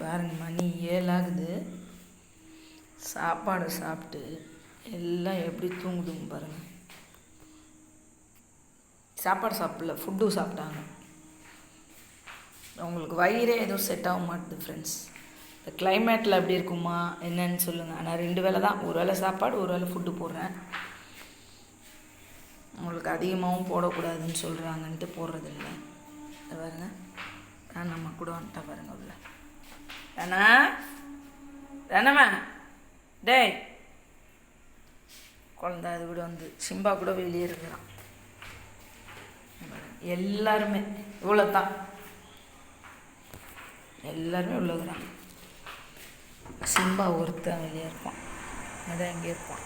பாருங்க மணி ஏழாகுது. சாப்பாடு சாப்பிட்டு எல்லாம் எப்படி தூங்குதுங்க பாருங்க. சாப்பாடு சாப்பிடல ஃபுட்டும் சாப்பிட்டாங்க. அவங்களுக்கு வயிறே எதுவும் செட் ஆக மாட்டுது ஃப்ரெண்ட்ஸ் இந்த கிளைமேட்டில் எப்படி இருக்குமா என்னன்னு சொல்லுங்கள் ஆனால் ரெண்டு வேளை தான். ஒரு வேளை சாப்பாடு ஒரு வேளை ஃபுட்டு போடுறேன். அவங்களுக்கு அதிகமாகவும் போடக்கூடாதுன்னு சொல்கிறாங்கன்ட்டு போடுறதில்ல. இதை பாருங்க. நான் நம்ம கூட வந்துட்டா பாருங்க உள்ள. தானா? தானம்மா? டேய். குழந்த அது கூட வந்து சிம்பா கூட வெளியே இருக்கிறான் எல்லாருமே இவ்வளோ தான் எல்லாருமே உள்ளதுதான் சிம்பா ஒருத்தன் வெளியே இருப்பான். அதான் இங்கே இருப்பான்.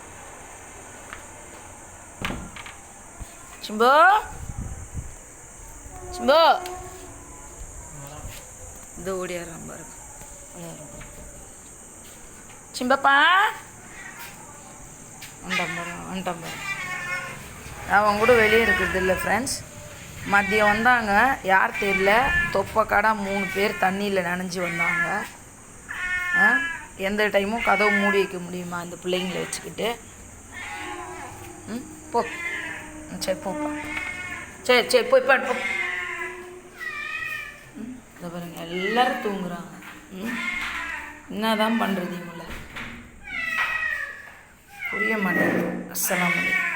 சிம்போ? சிம்போ? இந்த ஓடியாடுறான் பாருங்க. சிம்பப்பா? வந்துட்டான் பாருங்க வந்துட்டான் பாருங்க அவன் கூட வெளியே இருக்கிறது இல்லை ஃப்ரெண்ட்ஸ் மதியம் வந்தாங்க. யார் தெரியல? தொப்பை கடை மூணு பேர் தண்ணியில் நனைஞ்சு வந்தாங்க. ஆ? எந்த டைமும் கதவு மூடி வைக்க முடியுமா? அந்த பிள்ளைங்களை வச்சுக்கிட்டு. ம் போ. சரி போப்பா சரி சரி போய் பாட்டு போ. ம், இதை பாருங்க எல்லோரும் தூங்குறாங்க. என்ன தான் பண்ணுறது இவங்கள? புரிய மாட்டேங்குது. அஸ்லாம் வலைக்கம்